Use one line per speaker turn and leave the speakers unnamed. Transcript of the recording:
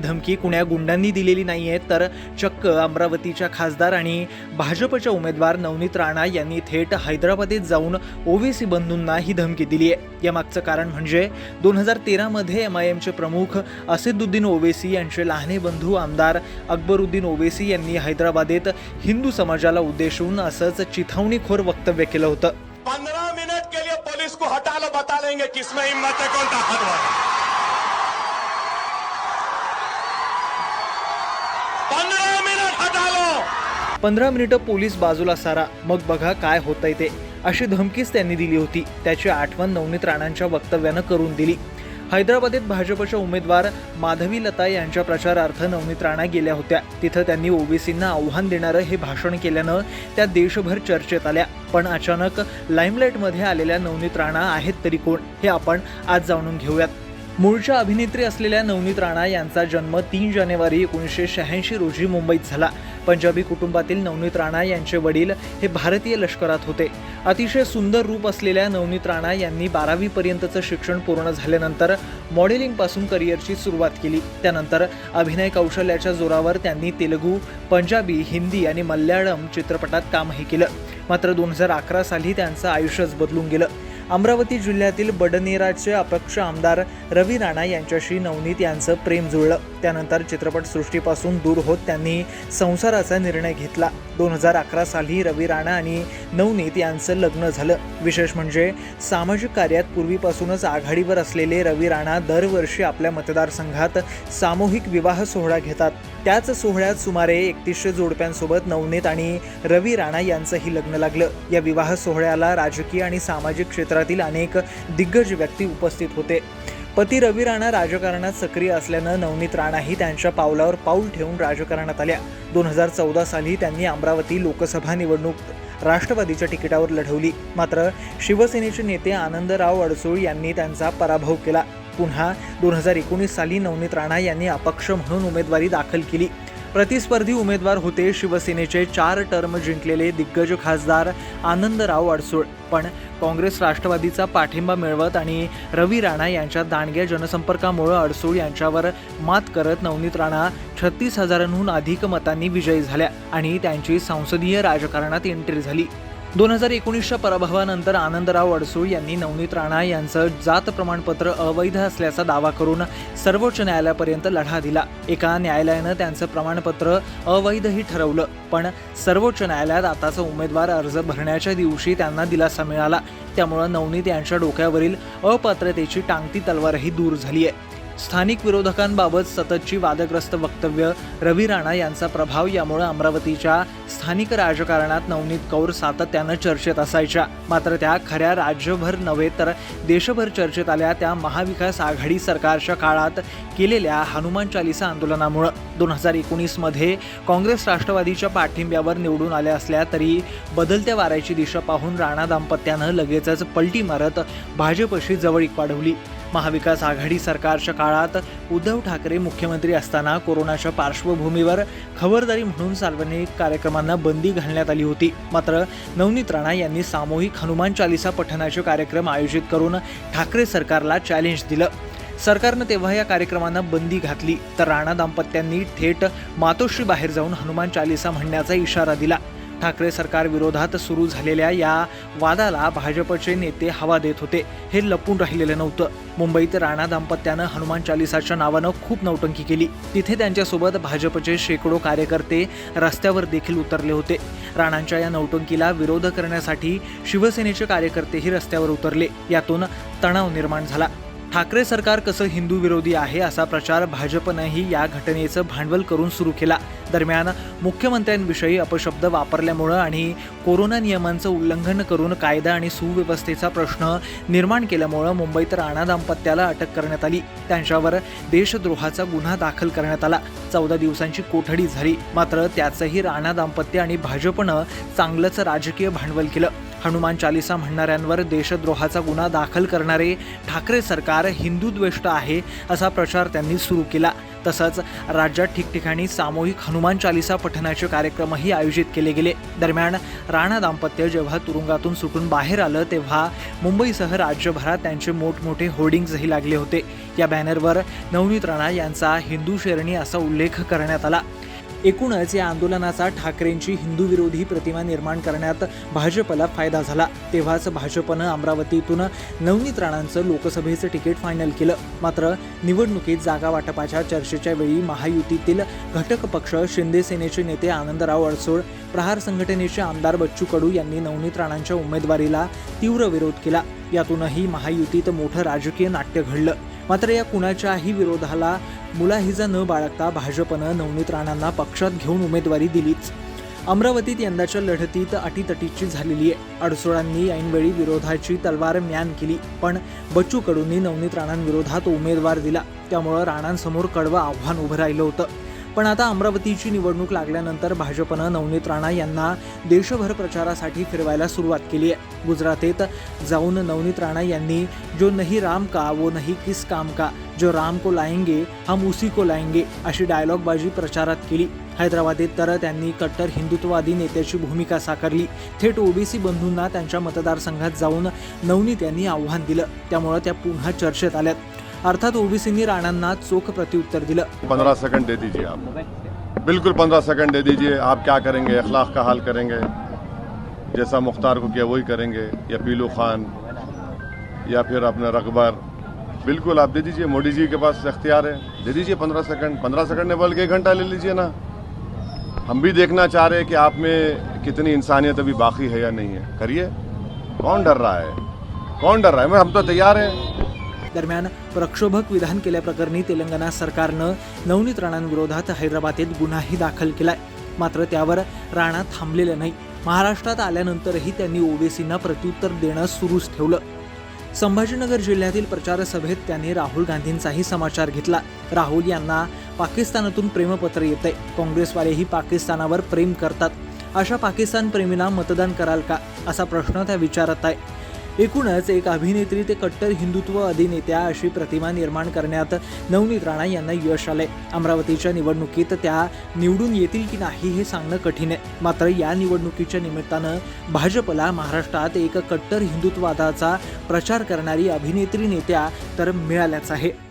धमकी कुण्या गुंडांनी दिलेली नाहीये तर चक्क अमरावतीच्या खासदार आणि भाजपच्या उमेदवार नवनीत राणा यांनी थेट हैदराबादेत जाऊन ओवेसी बंधूंना ही धमकी दिली आहे. यामागचं कारण म्हणजे दोन हजार तेरामध्ये एम आय एमचे प्रमुख असदुद्दीन ओवेसी यांचे लहाने बंधू आमदार अकबरुद्दीन ओवेसी यांनी हैदराबादेत हिंदू समाजाला उद्देशून असंच चिथावणीखोर वक्तव्य केलं होतं.
पंधरा मिनिट के लिए पोलीस को हटा लो बता लेंगे किसमें हिम्मत है कौन ताकतवर
पंधरा मिनिटं पोलीस बाजूला सारा. मग बघा काय होतंय ते. अशी धमकीच त्यांनी दिली होती. त्याची आठवण नवनीत राणांच्या वक्तव्यानं करून दिली. हैदराबादेत भाजपच्या उमेदवार माधवी लता यांच्या प्रचारार्थ नवनीत राणा गेल्या होत्या. तिथं त्यांनी ओबीसींना आव्हान देणारं हे भाषण केल्यानं त्या देशभर चर्चेत आल्या. पण अचानक लाईमलाईटमध्ये आलेल्या नवनीत राणा आहेत तरी कोण हे आपण आज जाणून घेऊयात. मूळच्या अभिनेत्री असलेल्या नवनीत राणा यांचा जन्म तीन जानेवारी एकोणीसशे शहाऐंशी रोजी मुंबईत झाला. पंजाबी कुटुंबातील नवनीत राणा यांचे वडील हे भारतीय लष्करात होते. अतिशय सुंदर रूप असलेल्या नवनीत राणा यांनी बारावी पर्यंतचं शिक्षण पूर्ण झाल्यानंतर मॉडेलिंगपासून करिअरची सुरुवात केली. त्यानंतर अभिनय कौशल्याच्या जोरावर त्यांनी तेलुगू पंजाबी हिंदी आणि मल्याळम चित्रपटात कामही केलं. मात्र दोन हजार अकरा साली त्यांचं आयुष्यच बदलून गेलं. अमरावती जिल्ह्यातील बडनेराचे अपक्ष आमदार रवी राणा यांच्याशी नवनीत यांचं प्रेम जुळलं. त्यानंतर चित्रपटसृष्टीपासून दूर होत त्यांनी संसाराचा निर्णय घेतला. दोन हजार अकरा साली रवी राणा आणि नवनीत यांचं लग्न झालं. विशेष म्हणजे सामाजिक कार्यात पूर्वीपासूनच आघाडीवर असलेले रवी राणा दरवर्षी आपल्या मतदारसंघात सामूहिक विवाह सोहळा घेतात. त्याच सोहळ्यात सुमारे एकतीसशे जोडप्यांसोबत नवनीत आणि रवी राणा यांचंही लग्न लागलं. या विवाह सोहळ्याला राजकीय आणि सामाजिक क्षेत्रातील अनेक दिग्गज व्यक्ती उपस्थित होते. पती रवी राणा राजकारणात सक्रिय असल्यानं नवनीत राणाही त्यांच्या पावलावर पाऊल ठेवून राजकारणात आल्या. दोन हजार चौदा साली त्यांनी अमरावती लोकसभा निवडणूक राष्ट्रवादीच्या तिकिटावर लढवली. मात्र शिवसेनेचे नेते आनंदराव अडसूळ यांनी त्यांचा पराभव केला. पुन्हा दोन हजार एकोणीस साली नवनीत राणा यांनी अपक्ष म्हणून उमेदवारी दाखल केली. प्रतिस्पर्धी उमेदवार होते शिवसेनेचे चार टर्म जिंकलेले दिग्गज खासदार आनंदराव अडसूळ. पण काँग्रेस राष्ट्रवादीचा पाठिंबा मिळवत आणि रवी राणा यांच्या दांडग्या जनसंपर्कामुळे अडसूळ यांच्यावर मात करत नवनीत राणा छत्तीस हजारांहून अधिक मतांनी विजयी झाल्या आणि त्यांची संसदीय राजकारणात एंट्री झाली. दोन हजार एकोणीसच्या पराभवानंतर आनंदराव अडसूळ यांनी नवनीत राणा यांचं जात प्रमाणपत्र अवैध असल्याचा दावा करून सर्वोच्च न्यायालयापर्यंत लढा दिला. एका न्यायालयानं त्यांचं प्रमाणपत्र अवैधही ठरवलं पण सर्वोच्च न्यायालयात आताचा उमेदवार अर्ज भरण्याच्या दिवशी त्यांना दिलासा मिळाला. त्यामुळं नवनीत यांच्या डोक्यावरील अपात्रतेची टांगती तलवारही दूर झाली आहे स्थानिक विरोधकांबाबत सततची वादग्रस्त वक्तव्य रवी राणा यांचा प्रभाव यामुळे अमरावतीच्या स्थानिक राजकारणात नवनीत कौर सातत्यानं चर्चेत असायच्या. मात्र त्या खऱ्या राज्यभर नव्हे तर देशभर चर्चेत आल्या त्या महाविकास आघाडी सरकारच्या काळात केलेल्या हनुमान चालिसा आंदोलनामुळं. दोन हजार एकोणीसमध्ये काँग्रेस राष्ट्रवादीच्या पाठिंब्यावर निवडून आल्या असल्या तरी बदलत्या वाऱ्याची दिशा पाहून राणा दाम्पत्यानं लगेचच पलटी मारत भाजपशी जवळीक वाढवली. महाविकास आघाडी सरकारच्या काळात उद्धव ठाकरे मुख्यमंत्री असताना कोरोनाच्या पार्श्वभूमीवर खबरदारी म्हणून सार्वजनिक कार्यक्रमांना बंदी घालण्यात आली होती. मात्र नवनीत राणा यांनी सामूहिक हनुमान चालिसा पठणाचे कार्यक्रम आयोजित करून ठाकरे सरकारला चॅलेंज दिलं. सरकारनं तेव्हा या कार्यक्रमांना बंदी घातली. तर राणा दाम्पत्यांनी थेट मातोश्री बाहेर जाऊन हनुमान चालिसा म्हणण्याचा इशारा दिला. ठाकरे सरकार विरोधात सुरू झालेल्या या वादाला भाजपचे नेते हवा देत होते. हे लपून राहिलेलं नव्हतं. मुंबईत राणा दाम्पत्यानं हनुमान चालिसाच्या नावानं खूप नौटंकी केली. तिथे त्यांच्यासोबत भाजपचे शेकडो कार्यकर्ते रस्त्यावर देखील उतरले होते. राणांच्या या नौटंकीला विरोध करण्यासाठी शिवसेनेचे कार्यकर्तेही रस्त्यावर उतरले. यातून तणाव निर्माण झाला. ठाकरे सरकार कसं हिंदू विरोधी आहे असा प्रचार भाजपनंही या घटनेचं भांडवल करून सुरू केला. दरम्यान मुख्यमंत्र्यांविषयी अपशब्द वापरल्यामुळं आणि कोरोना नियमांचं उल्लंघन करून कायदा आणि सुव्यवस्थेचा प्रश्न निर्माण केल्यामुळं मुंबईत राणा दाम्पत्याला अटक करण्यात आली. त्यांच्यावर देशद्रोहाचा गुन्हा दाखल करण्यात आला. चौदा दिवसांची कोठडी झाली. मात्र त्याचंही राणा दाम्पत्य आणि भाजपनं चांगलंच राजकीय भांडवल केलं. हनुमान चालिसा म्हणणाऱ्यांवर देशद्रोहाचा गुन्हा दाखल करणारे ठाकरे सरकार हिंदुद्वेष्ट आहे असा प्रचार त्यांनी सुरू केला. तसंच राज्यात ठिकठिकाणी सामूहिक हनुमान चालिसा पठणाचे कार्यक्रमही आयोजित केले गेले. दरम्यान राणा दाम्पत्य जेव्हा तुरुंगातून सुटून बाहेर आलं तेव्हा मुंबईसह राज्यभरात त्यांचे मोठमोठे होर्डिंग्जही लागले होते. या बॅनरवर नवनीत राणा यांचा हिंदू शेरणी असा उल्लेख करण्यात आला. एकूणच या आंदोलनाचा ठाकरेंची हिंदू विरोधी प्रतिमा निर्माण करण्यात भाजपला फायदा झाला. तेव्हाच भाजपनं अमरावतीतून नवनीत राणांचं लोकसभेचं तिकीट फायनल केलं. मात्र निवडणुकीत जागा वाटपाच्या चर्चेच्या वेळी महायुतीतील घटक पक्ष शिंदे सेनेचे नेते आनंदराव अडसूळ प्रहार संघटनेचे आमदार बच्चू कडू यांनी नवनीत राणांच्या उमेदवारीला तीव्र विरोध केला. यातूनही महायुतीत मोठं राजकीय नाट्य घडलं. मात्र या कुणाच्याही विरोधाला मुलाहिजा न बाळगता भाजपनं नवनीत राणांना पक्षात घेऊन उमेदवारी दिलीच. अमरावतीत यंदाच्या लढतीत अटीतटीची झालेली आहे अडसोळांनी ऐनवेळी विरोधाची तलवार म्यान केली पण बच्चू कडूंनी नवनीत राणांविरोधात उमेदवार दिला. त्यामुळं राणांसमोर कडवं आव्हान उभं राहिलं होतं. पण आता अमरावतीची निवडणूक लागल्यानंतर भाजपनं नवनीत राणा यांना देशभर प्रचारासाठी फिरवायला सुरुवात केली आहे. गुजरातेत जाऊन नवनीत राणा यांनी जो नहीं राम का वो नहीं किस काम का जो राम को लाएंगे हम उसी को लाएंगे अशी डायलॉगबाजी प्रचारात केली. हैदराबादेत तर त्यांनी कट्टर हिंदुत्ववादी नेत्याची भूमिका साकारली. थेट ओबीसी बंधूंना त्यांच्या मतदारसंघात जाऊन नवनीत यांनी आव्हान दिलं. त्यामुळं त्या पुन्हा चर्चेत आल्यात. अर्थात ओबीसींनी राणांना चोख प्रत्युत्तर दिलं.
पंद्रह सेकंड दे दीजिए आप. बिल्कुल पंद्रह सेकंड दे दीजिए. आप क्या करेंगे? अखलाक का हाल करेंगे? जैसा मुख्तार को किया वही करेंगे? या पीलू खान? या फिर अपना रकबर बिल्कुल आप दे दीजिए. मोदी जी के पास अख्तियार है. दे दीजिए पंद्रह सेकंड पंद्रह सेकंड ने बल्कि एक घंटा ले लीजिए ना. हम भी देखना चाह रहे हैं कि आप में कितनी इंसानियत अभी बाकी है या नहीं है. करिए. कौन डर रहा है? कौन डर रहा है? हम तो तैयार हैं.
दरम्यान प्रक्षोभक विधान केल्याप्रकरणी तेलंगणा सरकारनं नवनीत राणांविरोधात हैदराबादेत गुन्हाही दाखल केलाय. मात्र त्यावर राणा थांबलेलं नाही महाराष्ट्रात आल्यानंतरही त्यांनी ओवेसींना प्रत्युत्तर देणं सुरूच ठेवलं. संभाजीनगर जिल्ह्यातील प्रचार सभेत त्यांनी राहुल गांधींचाही समाचार घेतला. राहुल यांना पाकिस्तानातून प्रेमपत्र येतंय. काँग्रेसवालेही पाकिस्तानावर प्रेम करतात. अशा पाकिस्तान प्रेमींना मतदान कराल का? असा प्रश्न त्या विचारत आहे एकूणच एक अभिनेत्री ते कट्टर हिंदुत्व अधिनेत्या अशी प्रतिमा निर्माण करण्यात नवनीत राणा यांना यश आले अमरावतीच्या निवडणुकीत त्या निवडून येतील की नाही हे सांगणं कठीण आहे. मात्र या निवडणुकीच्या निमित्तानं भाजपला महाराष्ट्रात एक कट्टर हिंदुत्ववादाचा प्रचार करणारी अभिनेत्री नेत्या तर मिळाल्याच आहे.